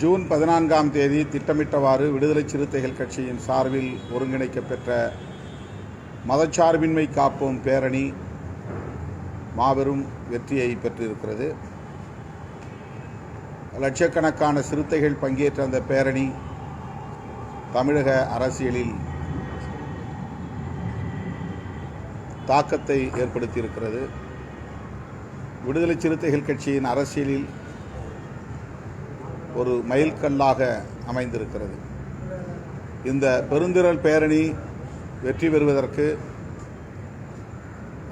June பதினான்காம் தேதி திட்டமிட்டவாறு விடுதலை சிறுத்தைகள் கட்சியின் சார்பில் ஒருங்கிணைக்கப்பெற்ற மதச்சார்பின்மை காப்போம் பேரணி மாபெரும் வெற்றியை பெற்றிருக்கிறது. லட்சக்கணக்கான சிறுத்தைகள் பங்கேற்ற அந்த பேரணி தமிழக அரசியலில் தாக்கத்தை ஏற்படுத்தியிருக்கிறது. விடுதலை சிறுத்தைகள் கட்சியின் அரசியலில் ஒரு மைல்கல்லாக அமைந்திருக்கிறது. இந்த பெருந்திரள் பேரணி வெற்றி பெறுவதற்கு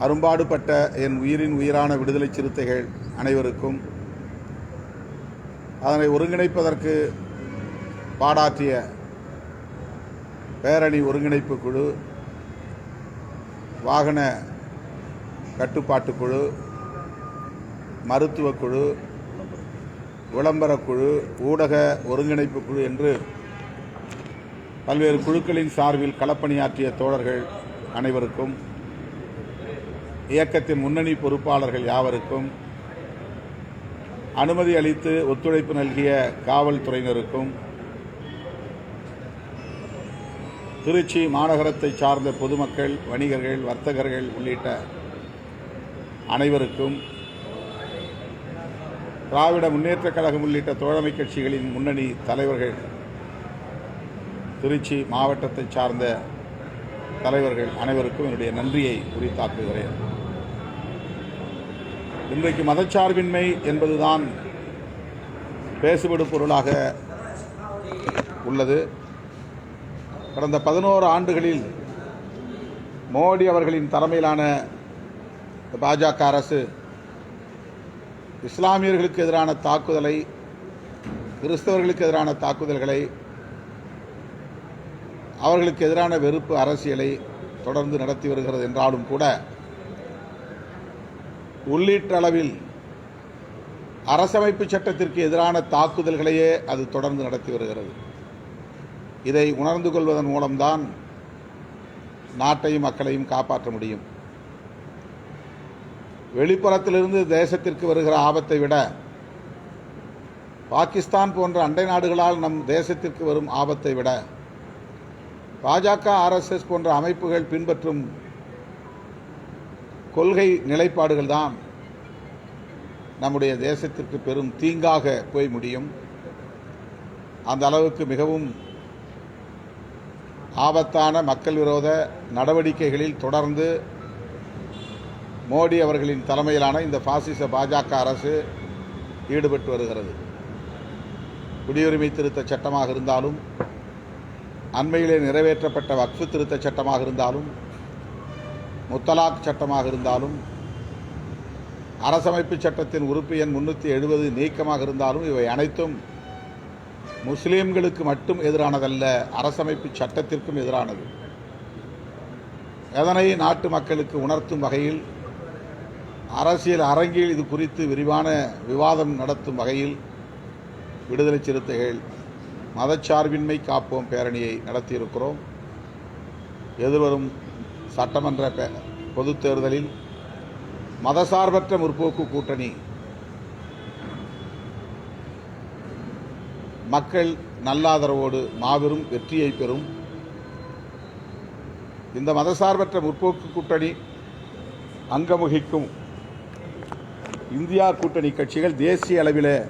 அரும்பாடுபட்ட என் உயிரின் உயிரான விடுதலை சிறுத்தைகள் அனைவருக்கும் அதனை ஒருங்கிணைப்பதற்கு பாடாற்றிய பேரணி ஒருங்கிணைப்பு குழு வாகன கட்டுப்பாட்டு குழு மருத்துவக்குழு விளம்பரக்குழு விளம்பரக் குழு ஊடக ஒருங்கிணைப்பு குழு என்று பல்வேறு குழுக்களின் சார்பில் களப்பணியாற்றிய தோழர்கள் அனைவருக்கும் இயக்கத்தின் முன்னணி பொறுப்பாளர்கள் யாவருக்கும் அனுமதி அளித்து ஒத்துழைப்பு நல்கிய காவல்துறையினருக்கும் திருச்சி மாநகரத்தை சார்ந்த பொதுமக்கள் வணிகர்கள் வர்த்தகர்கள் உள்ளிட்ட அனைவருக்கும் திராவிட முன்னேற்றக் கழகம் உள்ளிட்ட தோழமை கட்சிகளின் முன்னணி தலைவர்கள் திருச்சி மாவட்டத்தை சார்ந்த தலைவர்கள் அனைவருக்கும் என்னுடைய நன்றியை உரித்தாக்குகிறேன். இன்றைக்கு மதச்சார்பின்மை என்பதுதான் பேசுபடு பொருளாக உள்ளது. கடந்த பதினோரு ஆண்டுகளில் மோடி அவர்களின் தலைமையிலான பாஜக அரசு இஸ்லாமியர்களுக்கு எதிரான தாக்குதலை கிறிஸ்தவர்களுக்கு எதிரான தாக்குதல்களை அவர்களுக்கு எதிரான வெறுப்பு அரசியலை தொடர்ந்து நடத்தி வருகிறது என்றாலும் கூட உள்ளீட்டளவில் அரசமைப்பு சட்டத்திற்கு எதிரான தாக்குதல்களையே அது தொடர்ந்து நடத்தி வருகிறது. இதை உணர்ந்து கொள்வதன் மூலம்தான் நாட்டையும் மக்களையும் காப்பாற்ற முடியும். வெளிப்புறத்திலிருந்து தேசத்திற்கு வருகிற ஆபத்தை விட பாகிஸ்தான் போன்ற அண்டை நாடுகளால் நம் தேசத்திற்கு வரும் ஆபத்தை விட பாஜக ஆர்எஸ்எஸ் போன்ற அமைப்புகள் பின்பற்றும் கொள்கை நிலைப்பாடுகள் தான் நம்முடைய தேசத்திற்கு பெரும் தீங்காக போய் முடியும். அந்த அளவுக்கு மிகவும் ஆபத்தான மக்கள் விரோத நடவடிக்கைகளில் தொடர்ந்து மோடி அவர்களின் தலைமையிலான இந்த பாசிச பாஜக அரசு ஈடுபட்டு வருகிறது. குடியுரிமை திருத்த சட்டமாக இருந்தாலும் அண்மையிலே நிறைவேற்றப்பட்ட வக்ஃபு திருத்த சட்டமாக இருந்தாலும் முத்தலாக் சட்டமாக இருந்தாலும் அரசமைப்பு சட்டத்தின் உறுப்பு எண் முன்னூற்றி எழுபது நீக்கமாக இருந்தாலும் இவை அனைத்தும் முஸ்லீம்களுக்கு மட்டும் எதிரானதல்ல அரசமைப்பு சட்டத்திற்கும் எதிரானது. எதனை நாட்டு மக்களுக்கு உணர்த்தும் வகையில் அரசியல் அரங்கில் இது குறித்து விரிவான விவாதம் நடத்தும் வகையில் விடுதலை சிறுத்தைகள் மதச்சார்பின்மை காப்போம் பேரணியை நடத்தியிருக்கிறோம். எதிர்வரும் சட்டமன்ற பே- பொதுத் தேர்தலில் மதசார்பற்ற முற்போக்கு கூட்டணி மக்கள் நல்லாதரவோடு மாபெரும் வெற்றியை பெறும். இந்த மதசார்பற்ற முற்போக்கு கூட்டணி அங்கமுகிக்கும் இந்தியா கூட்டணி கட்சிகள் தேசிய அளவில்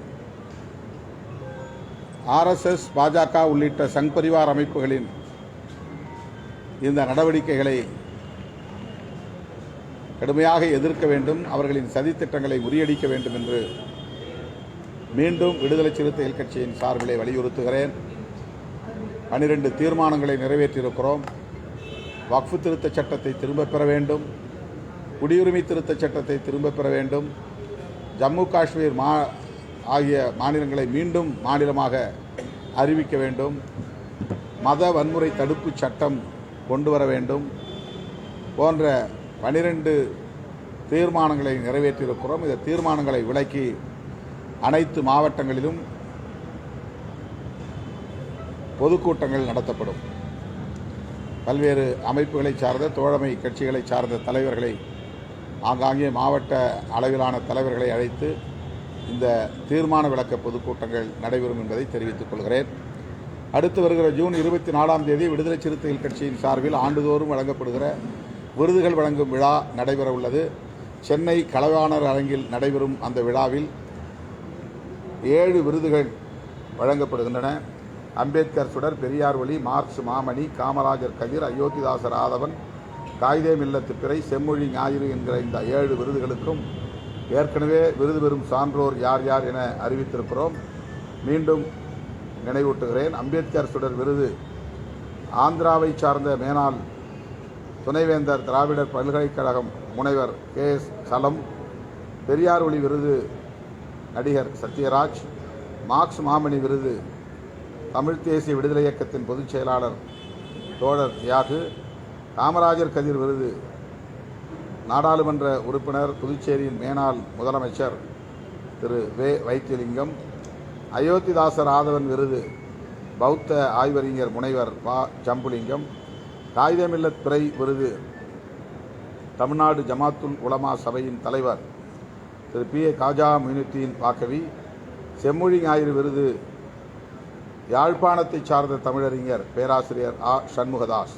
ஆர்எஸ்எஸ் பாஜக உள்ளிட்ட சங் பரிவார் அமைப்புகளின் இந்த நடவடிக்கைகளை கடுமையாக எதிர்க்க வேண்டும் அவர்களின் சதித்திட்டங்களை முறியடிக்க வேண்டும் என்று மீண்டும் விடுதலை சிறுத்தைகள் கட்சியின் சார்பிலே வலியுறுத்துகிறேன். பனிரெண்டு தீர்மானங்களை நிறைவேற்றியிருக்கிறோம். வக்ஃபு திருத்தச் சட்டத்தை திரும்பப் பெற வேண்டும். குடியுரிமை திருத்த சட்டத்தை திரும்பப் பெற வேண்டும். ஜம்மு காஷ்மீர் மா ஆகிய மாநிலங்களை மீண்டும் மாநிலமாக அறிவிக்க வேண்டும். மத வன்முறை தடுப்பு சட்டம் கொண்டு வர வேண்டும். போன்ற பனிரெண்டு தீர்மானங்களை நிறைவேற்றியிருக்கிறோம். இந்த தீர்மானங்களை விளக்கி அனைத்து மாவட்டங்களிலும் பொதுக்கூட்டங்கள் நடத்தப்படும். பல்வேறு அமைப்புகளை சார்ந்த தோழமை கட்சிகளை சார்ந்த தலைவர்களை ஆங்காங்கே மாவட்ட அளவிலான தலைவர்களை அழைத்து இந்த தீர்மான விளக்க பொதுக்கூட்டங்கள் நடைபெறும் என்பதை தெரிவித்துக் கொள்கிறேன். அடுத்து வருகிற ஜூன் இருபத்தி நாலாம் தேதி விடுதலை சிறுத்தைகள் கட்சியின் சார்பில் ஆண்டுதோறும் வழங்கப்படுகிற விருதுகள் வழங்கும் விழா நடைபெற உள்ளது. சென்னை கலவாணர் அரங்கில் நடைபெறும் அந்த விழாவில் ஏழு விருதுகள் வழங்கப்படுகின்றன. அம்பேத்கர் சுடர் பெரியார் ஒளி மார்க்ஸ் மாமணி காமராஜர் கதிர் அயோத்திதாசர் ஆதவன் காகிதே மில்லத்து பிறை செம்மொழி ஞாயிறு என்கிற இந்த ஏழு விருதுகளுக்கும் ஏற்கனவே விருது பெறும் சான்றோர் யார் யார் என அறிவித்திருக்கிறோம். மீண்டும் நினைவூட்டுகிறேன். அம்பேத்கர் சுடர் விருது ஆந்திராவை சார்ந்த மேனாள் துணைவேந்தர் திராவிடர் பல்கலைக்கழகம் முனைவர் கே. எஸ். சலம் பெரியார் ஒளி விருது நடிகர் சத்யராஜ் மார்க்ஸ் மாமணி விருது தமிழ் தேசிய விடுதலை இயக்கத்தின் பொதுச் செயலாளர் தோழர் தியாகு காமராஜர் கதிர் விருது. நாடாளுமன்ற உறுப்பினர் புதுச்சேரியின் மேனாள் முதலமைச்சர் திரு வே. வைத்தியலிங்கம். அயோத்திதாசர் ஆதவன் விருது. பௌத்த ஆய்வறிஞர் முனைவர் பா ஜம்புலிங்கம். காகிதமில்லத் துறை விருது. தமிழ்நாடு ஜமாத்துல் உலமா சபையின் தலைவர் திரு பி. ஏ. காஜா மீனுத்தீன் வாக்கவி. செம்மொழி ஞாயிறு விருது. யாழ்ப்பாணத்தைச் சார்ந்த தமிழறிஞர் பேராசிரியர் ஆ. சண்முகதாஸ்.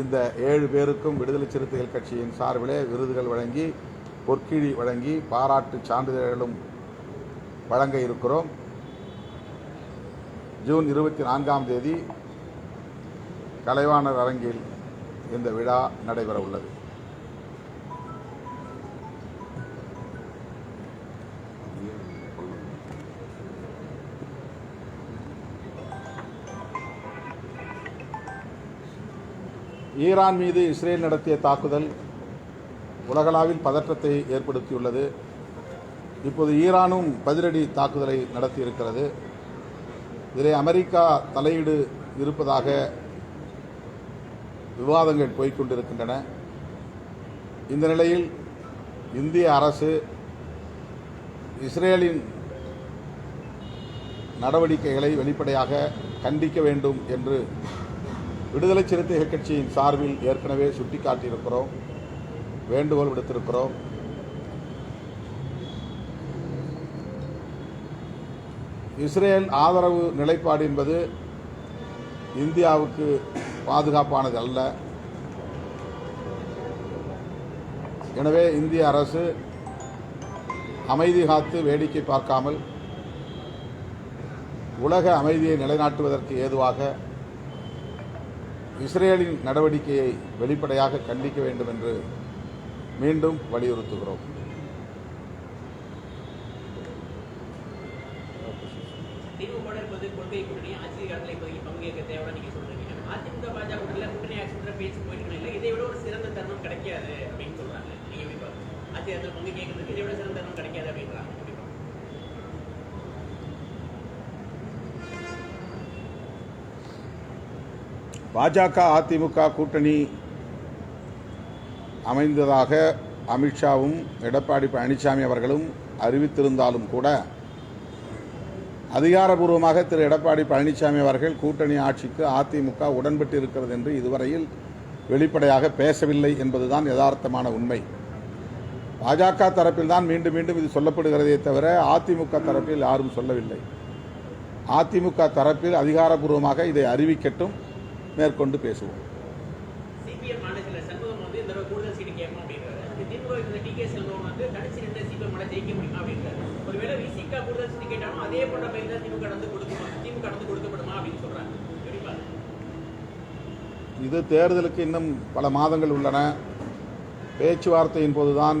இந்த ஏழு பேருக்கும் விடுதலை சிறுத்தைகள் கட்சியின் சார்பிலே விருதுகள் வழங்கி பொற்கிழி வழங்கி பாராட்டு சான்றிதழ்களும் வழங்க இருக்கிறோம். ஜூன் இருபத்தி நான்காம் தேதி கலைவாணர் அரங்கில் இந்த விழா நடைபெற உள்ளது. ஈரான் மீது இஸ்ரேல் நடத்திய தாக்குதல் உலகளாவில் பதற்றத்தை ஏற்படுத்தியுள்ளது. இப்போது ஈரானும் பதிலடி தாக்குதலை நடத்தியிருக்கிறது. இதிலே அமெரிக்கா தலையீடு இருப்பதாக விவாதங்கள் போய்க்கொண்டிருக்கின்றன இந்த நிலையில் இந்திய அரசு இஸ்ரேலின் நடவடிக்கைகளை வெளிப்படையாக கண்டிக்க வேண்டும் என்று விடுதலை சிறுத்தைகள் கட்சியின் சார்பில் ஏற்கனவே சுட்டிக்காட்டியிருக்கிறோம். வேண்டுகோள் விடுத்திருக்கிறோம். இஸ்ரேல் ஆதரவு நிலைப்பாடு என்பது இந்தியாவுக்கு பாதுகாப்பானது அல்ல. எனவே இந்திய அரசு அமைதி காத்து வேடிக்கை பார்க்காமல் உலக அமைதியை நிலைநாட்டுவதற்கு ஏதுவாக இஸ்ரேலின் நடவடிக்கையை வெளிப்படையாக கண்டிக்க வேண்டும் என்று மீண்டும் வலியுறுத்துகிறோம். காலத்தில் பங்கேற்க தேவையான பேசி இதை விட ஒரு சிறந்த கிடைக்காது அப்படின்னு சொல்றாங்க. நீங்க எப்படி பாருங்க பங்கு கேட்கறதுக்கு இதை விட சிறந்த தருணம் கிடைக்காது அப்படின்றாங்க. பாஜக அதிமுக கூட்டணி அமைந்ததாக அமித்ஷாவும் எடப்பாடி பழனிசாமி அவர்களும் அறிவித்திருந்தாலும் கூட அதிகாரபூர்வமாக திரு எடப்பாடி பழனிசாமி அவர்கள் கூட்டணி ஆட்சிக்கு அதிமுக உடன்பட்டு இருக்கிறது என்று இதுவரையில் வெளிப்படையாக பேசவில்லை என்பதுதான் யதார்த்தமான உண்மை. பாஜக தரப்பில் தான் மீண்டும் மீண்டும் இது சொல்லப்படுகிறதே தவிர அதிமுக தரப்பில் யாரும் சொல்லவில்லை. அதிமுக தரப்பில் அதிகாரபூர்வமாக இதை அறிவிக்கட்டும். மேற்கொண்டு பேசுவோம். இது தேர்தலுக்கு இன்னும் பல மாதங்கள் உள்ளன. பேச்சுவார்த்தையின் போதுதான்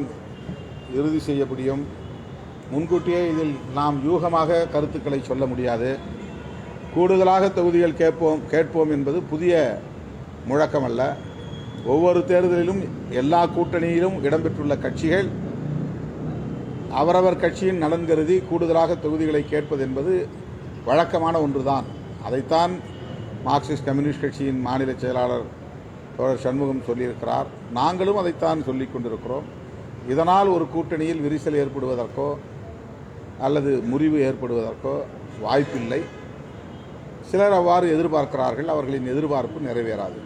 இறுதி செய்ய முடியும். முன்கூட்டியே இதில் நாம் யூகமாக கருத்துக்களை சொல்ல முடியாது. கூடுதலாக தொகுதிகள் கேட்போம் கேட்போம் என்பது புதிய முழக்கம் அல்ல ஒவ்வொரு தேர்தலிலும் எல்லா கூட்டணியிலும் இடம்பெற்றுள்ள கட்சிகள் அவரவர் கட்சியின் நலன் கருதி கூடுதலாக தொகுதிகளை கேட்பது என்பது வழக்கமான ஒன்றுதான். அதைத்தான் மார்க்சிஸ்ட் கம்யூனிஸ்ட் கட்சியின் மாநில செயலாளர் தோழர் சண்முகம் சொல்லியிருக்கிறார். நாங்களும் அதைத்தான் சொல்லிக் கொண்டிருக்கிறோம். இதனால் ஒரு கூட்டணியில் விரிசல் ஏற்படுவதற்கோ அல்லது முறிவு ஏற்படுவதற்கோ வாய்ப்பில்லை. சிலர் அவ்வாறு எதிர்பார்க்கிறார்கள் அவர்களின் எதிர்பார்ப்பு நிறைவேறாது.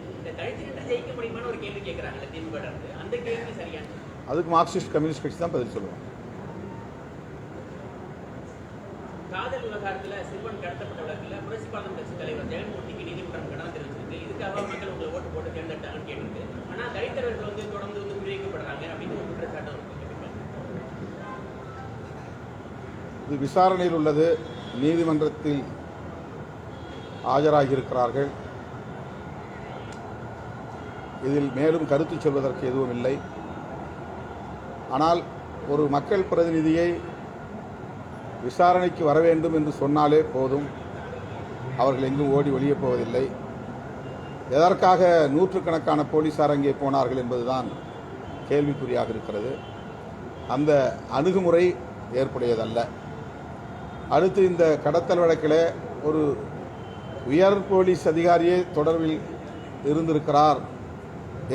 அதுக்கு மார்க்சிஸ்ட் கம்யூனிஸ்ட் கட்சி தான் பதில் சொல்லுவாங்க. காதல் விவகாரத்துல சிறுவன் கடத்தப்பட்ட வழக்குல புரட்சி பாலம் கட்சி தலைவர் ஜெகன்மூர்த்திக்கு நீதிமன்றம் கடன் தெரிவிச்சிருக்கு இதுக்காக மக்கள் உங்களை ஓட்டு போட்டு தேர்ந்தெடுத்தாங்கன்னு கேட்டிருக்கு. ஆனா தலித்தர்கள் வந்து தொடர்ந்து வந்து குறிவைக்கப்படுறாங்க அப்படின்னு ஒரு குற்றச்சாட்டும் இருக்கு. இது விசாரணையில் உள்ளது. நீதிமன்றத்தில் ஆஜராகியிருக்கிறார்கள். இதில் மேலும் கருத்து சொல்வதற்கு எதுவும் இல்லை ஆனால் ஒரு மக்கள் பிரதிநிதியை விசாரணைக்கு வர வேண்டும் என்று சொன்னாலே போதும். அவர்கள் எங்கும் ஓடி ஒளிய போவதில்லை. எதற்காக நூற்றுக்கணக்கான போலீசார் அங்கே போனார்கள் என்பதுதான் கேள்விக்குறியாக இருக்கிறது. அந்த அணுகுமுறை ஏற்புடையதல்ல. அடுத்து இந்த கடத்தல் வழக்கில் ஒரு உயர் போலீஸ் அதிகாரியே தொடர்பில் இருந்திருக்கிறார்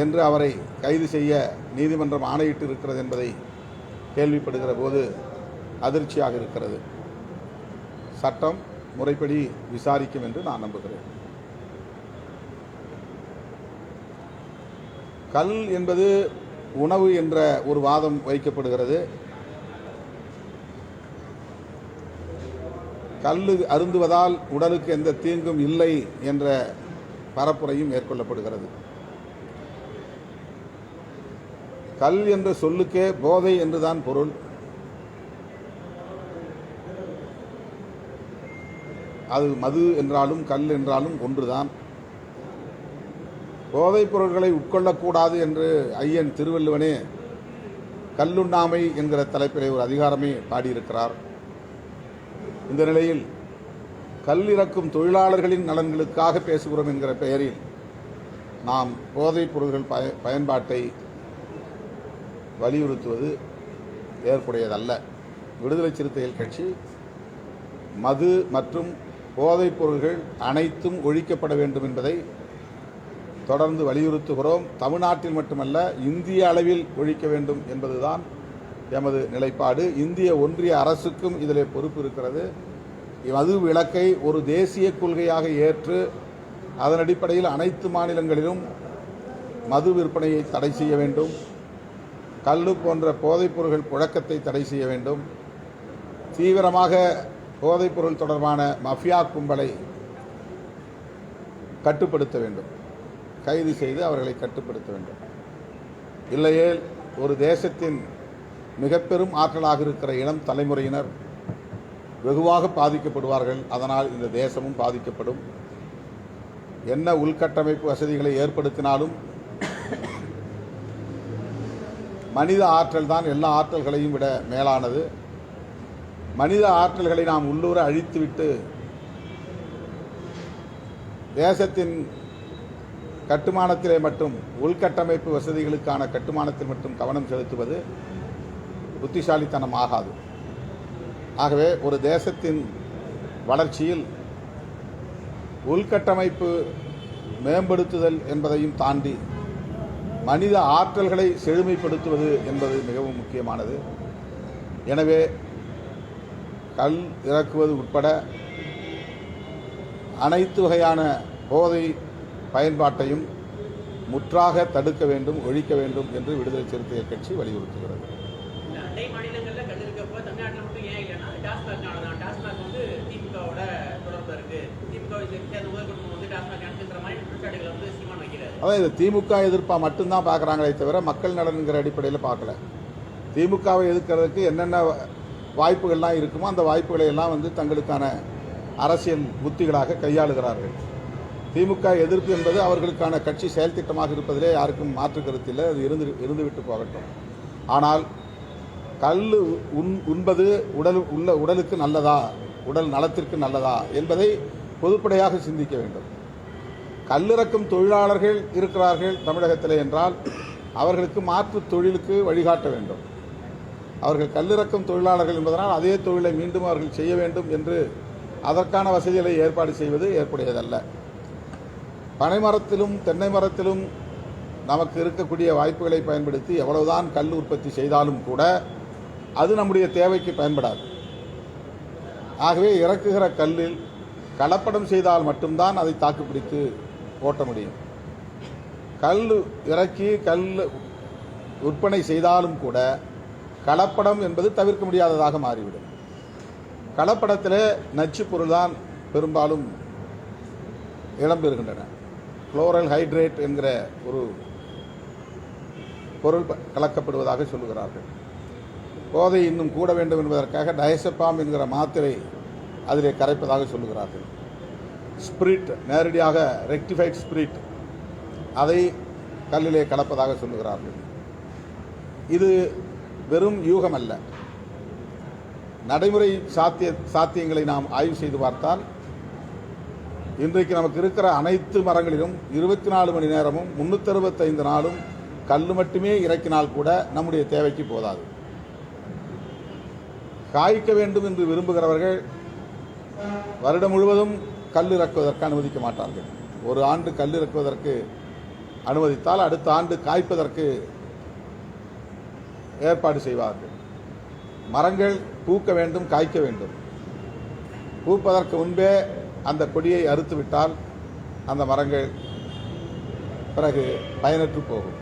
என்று அவரை கைது செய்ய நீதிமன்றம் ஆணையிட்டு இருக்கிறது என்பதை கேள்விப்படுகிற போது அதிர்ச்சியாக இருக்கிறது. சட்டம் முறைப்படி விசாரிக்கும் என்று நான் நம்புகிறேன். கல் என்பது உணவு என்ற ஒரு வாதம் வைக்கப்படுகிறது. கல் அருந்துவதால் உடலுக்கு எந்த தீங்கும் இல்லை என்ற பரப்புரையும் மேற்கொள்ளப்படுகிறது. கல் என்ற சொல்லுக்கே போதை என்றுதான் பொருள். அது மது என்றாலும் கல் என்றாலும் ஒன்றுதான். போதைப் பொருட்களை உட்கொள்ளக்கூடாது என்று ஐயன் திருவள்ளுவனே கல்லுண்ணாமை என்கிற தலைப்பிலே ஒரு அதிகாரமே பாடியிருக்கிறார். இந்த நிலையில் கல் இறக்கும் தொழிலாளர்களின் நலன்களுக்காக பேசுகிறோம் என்கிற பெயரில் நாம் போதைப் பொருள்கள் பய பயன்பாட்டை வலியுறுத்துவது ஏற்புடையதல்ல. விடுதலை சிறுத்தைகள் கட்சி மது மற்றும் போதைப் பொருள்கள் அனைத்தும் ஒழிக்கப்பட வேண்டும் என்பதை தொடர்ந்து வலியுறுத்துகிறோம். தமிழ்நாட்டில் மட்டுமல்ல இந்திய அளவில் ஒழிக்க வேண்டும் என்பதுதான் எமது நிலைப்பாடு இந்திய ஒன்றிய அரசுக்கும் இதில் பொறுப்பு இருக்கிறது. மது விலக்கை ஒரு தேசிய கொள்கையாக ஏற்று அதன் அடிப்படையில் அனைத்து மாநிலங்களிலும் மது விற்பனையை தடை செய்ய வேண்டும். கல்லு போன்ற போதைப்பொருள்கள் புழக்கத்தை தடை செய்ய வேண்டும். தீவிரமாக போதைப்பொருள் தொடர்பான மஃபியா கும்பலை கட்டுப்படுத்த வேண்டும். கைது செய்து அவர்களை கட்டுப்படுத்த வேண்டும். இல்லையேல் ஒரு தேசத்தின் மிகப்பெரும் ஆற்றலாக இருக்கிற இளம் தலைமுறையினர் வெகுவாக பாதிக்கப்படுவார்கள். அதனால் இந்த தேசமும் பாதிக்கப்படும். என்ன உள்கட்டமைப்பு வசதிகளை ஏற்படுத்தினாலும் மனித ஆற்றல் தான் எல்லா ஆற்றல்களையும் விட மேலானது. மனித ஆற்றல்களை நாம் உள்ளூர அழித்துவிட்டு தேசத்தின் கட்டுமானத்திலே மட்டும் உள்கட்டமைப்பு வசதிகளுக்கான கட்டுமானத்தில் மட்டும் கவனம் செலுத்துவது புத்திசாலித்தனம் ஆகாது. ஆகவே ஒரு தேசத்தின் வளர்ச்சியில் உள்கட்டமைப்பு மேம்படுத்துதல் என்பதையும் தாண்டி மனித ஆற்றல்களை செழுமைப்படுத்துவது என்பது மிகவும் முக்கியமானது. எனவே கல் இறக்குவது உட்பட அனைத்து வகையான போதை பயன்பாட்டையும் முற்றாக தடுக்க வேண்டும் ஒழிக்க வேண்டும் என்று விடுதலை சிறுத்தைகள் கட்சி வலியுறுத்துகிறது. அண்டை மாநிலங்களில் கல் இருக்கப்போ தமிழ்நாட்டில் மட்டும் ஏன் இல்லைன்னா டாஸ்மாக்னால தான் டாஸ்மாக் வந்து திமுகவோட தொடர்பு இருக்கு. திமுகவை சேர்த்து அந்த முதல் குடும்பம் வந்து டாஸ்மாக் நடத்துன்ற மாதிரி குற்றச்சாட்டுகளை வந்து சீமான் வைக்கிறார். அதான் இது திமுக எதிர்ப்பா மட்டும்தான் பார்க்குறாங்களே தவிர மக்கள் நலன்கிற அடிப்படையில் பார்க்கல. திமுகவை எதிர்க்கிறதுக்கு என்னென்ன வாய்ப்புகள்லாம் இருக்குமோ அந்த வாய்ப்புகளை எல்லாம் வந்து தங்களுக்கான அரசியல் புத்திகளாக கையாளுகிறார்கள். திமுக எதிர்ப்பு என்பது அவர்களுக்கான கட்சி செயல்திட்டமாக இருப்பதிலே யாருக்கும் மாற்று கருத்தில் அது இருந்து இருந்துவிட்டு போகட்டும். ஆனால் கல் உண் உண்பது உடல் உள்ள உடலுக்கு நல்லதா? உடல் நலத்திற்கு நல்லதா? என்பதை பொதுப்படையாக சிந்திக்க வேண்டும். கல்லிறக்கும் தொழிலாளர்கள் இருக்கிறார்கள் தமிழகத்திலே என்றால் அவர்களுக்கு மாற்று தொழிலுக்கு வழிகாட்ட வேண்டும். அவர்கள் கல்லிறக்கும் தொழிலாளர்கள் என்பதனால் அதே தொழிலை மீண்டும் அவர்கள் செய்ய வேண்டும் என்று அதற்கான வசதிகளை ஏற்பாடு செய்வது ஏற்புடையதல்ல. பனை மரத்திலும் தென்னை மரத்திலும் நமக்கு இருக்கக்கூடிய வாய்ப்புகளை பயன்படுத்தி எவ்வளவுதான் கல் உற்பத்தி செய்தாலும் கூட அது நம்முடைய தேவைக்கு பயன்படாது. ஆகவே இறக்குகிற கல்லில் கலப்படம் செய்தால் மட்டும்தான் அதை தாக்குப்பிடித்து ஓட்ட முடியும். கல் இறக்கி கல் விற்பனை செய்தாலும் கூட கலப்படம் என்பது தவிர்க்க முடியாததாக மாறிவிடும். கலப்படத்தில் நச்சு பொருள் தான் பெரும்பாலும் இடம்பெறுகின்றன குளோரல் ஹைட்ரேட் என்கிற ஒரு பொருள் கலக்கப்படுவதாக சொல்லுகிறார்கள். போதை இன்னும் கூட வேண்டும் என்பதற்காக டயசப்பாம் என்கிற மாத்திரை அதிலே கரைப்பதாக சொல்லுகிறார்கள். ஸ்பிரிட் நேரடியாக ரெக்டிஃபைட் ஸ்பிரிட் அதை கல்லிலே கலப்பதாக சொல்லுகிறார்கள். இது வெறும் யூகம் அல்ல. நடைமுறை சாத்திய சாத்தியங்களை நாம் ஆய்வு செய்து பார்த்தால் இன்றைக்கு நமக்கு இருக்கிற அனைத்து மரங்களிலும் இருபத்தி நாலு மணி நேரமும் முன்னூற்றறுபத்தைந்து நாளும் கல் மட்டுமே இறக்கினால் கூட நம்முடைய தேவைக்கு போதாது. காய்க்க வேண்டும் என்று விரும்புகிறவர்கள் வருடம் முழுவதும் கல் இறக்குவதற்கு அனுமதிக்க மாட்டார்கள். ஒரு ஆண்டு கல் இறக்குவதற்கு அனுமதித்தால் அடுத்த ஆண்டு காய்ப்பதற்கு ஏற்பாடு செய்வார்கள். மரங்கள் பூக்க வேண்டும் காய்க்க வேண்டும். பூப்பதற்கு முன்பே அந்த கொடியை அறுத்துவிட்டால் அந்த மரங்கள் பிறகு பயனற்று போகும்.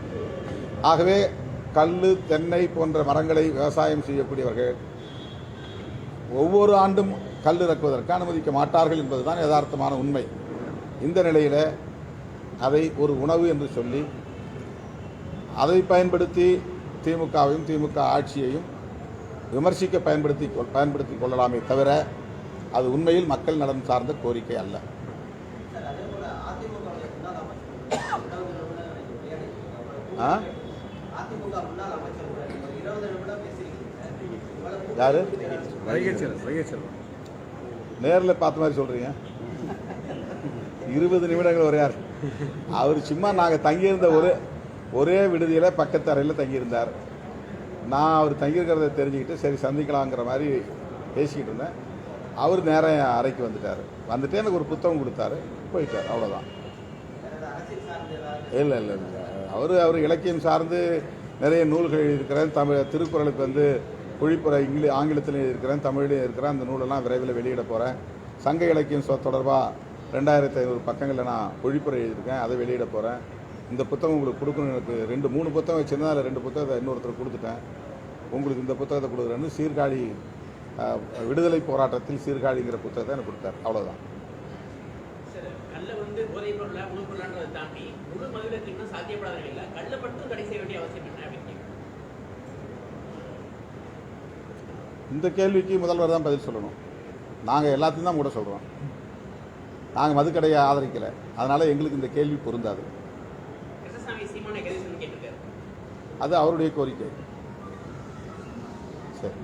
ஆகவே கல் தென்னை போன்ற மரங்களை விவசாயம் செய்யக்கூடியவர்கள் ஒவ்வொரு ஆண்டும் கல் இறக்குவதற்கு அனுமதிக்க மாட்டார்கள் என்பதுதான் யதார்த்தமான உண்மை. இந்த நிலையில் அதை ஒரு உணவு என்று சொல்லி அதை பயன்படுத்தி திமுகவையும் திமுக ஆட்சியையும் விமர்சிக்க பயன்படுத்தி பயன்படுத்தி பயன்படுத்திக் கொள்ளலாமே தவிர அது உண்மையில் மக்கள் நலன் சார்ந்த கோரிக்கை அல்ல. ஆ? யாரு? நேரில் பார்த்த மாதிரி சொல்கிறீங்க இருபது நிமிடங்கள் வரையார் அவர் சும்மா நாங்கள் தங்கியிருந்த ஒரு ஒரே விடுதியில் பக்கத்து அறையில் தங்கியிருந்தார். நான் அவர் தங்கியிருக்கிறத தெரிஞ்சுக்கிட்டு சரி சந்திக்கலாங்கிற மாதிரி பேசிக்கிட்டு இருந்தேன். அவர் நேரம் என் அறைக்கு வந்துட்டார். வந்துட்டு எனக்கு ஒரு புத்தகம் கொடுத்தாரு. போயிட்டார் அவ்வளோதான் இல்லை இல்லை இல்லை. அவர் அவர் இலக்கியம் சார்ந்து நிறைய நூல்கள் எழுதியிருக்கிறேன். தமிழ் திருக்குறளுக்கு வந்து குழிப்புற இங்கிலி ஆங்கிலத்திலையும் இருக்கிறேன் தமிழ்லையும் இருக்கிறேன் அந்த நூலெல்லாம் விரைவில் வெளியிட போகிறேன் சங்க இலக்கியம் சொ தொடர்பாக ரெண்டாயிரத்தி ஐநூறு பக்கங்களில் நான் குழிப்புற எழுதியிருக்கேன் அதை வெளியிட போகிறேன் இந்த புத்தகம் உங்களுக்கு கொடுக்கணும் எனக்கு ரெண்டு மூணு புத்தகம் வச்சுருந்தா அதில் ரெண்டு புத்தகத்தை இன்னொருத்தர் கொடுத்துட்டேன். உங்களுக்கு இந்த புத்தகத்தை கொடுக்குறேன்னு சீர்காழி விடுதலை போராட்டத்தில் சீர்காழிங்கிற புத்தகத்தை எனக்கு கொடுத்தார். அவ்வளோதான் கல்ல வந்து பொருளான்றதை தாண்டி முழு மதுவிலக்கு இன்னும் சாத்தியப்படாத கல்லை மட்டும் தடை செய்ய வேண்டிய அவசியம் என்ன அப்படின்னு கேட்குறேன். இந்த கேள்விக்கு முதல்வர் தான் பதில் சொல்லணும். நாங்கள் எல்லாத்தையும் தான் கூட சொல்கிறோம் நாங்கள் மதுக்கடையை ஆதரிக்கலை. அதனால் எங்களுக்கு இந்த கேள்வி பொருந்தாது. அது அவருடைய கோரிக்கை. சரி.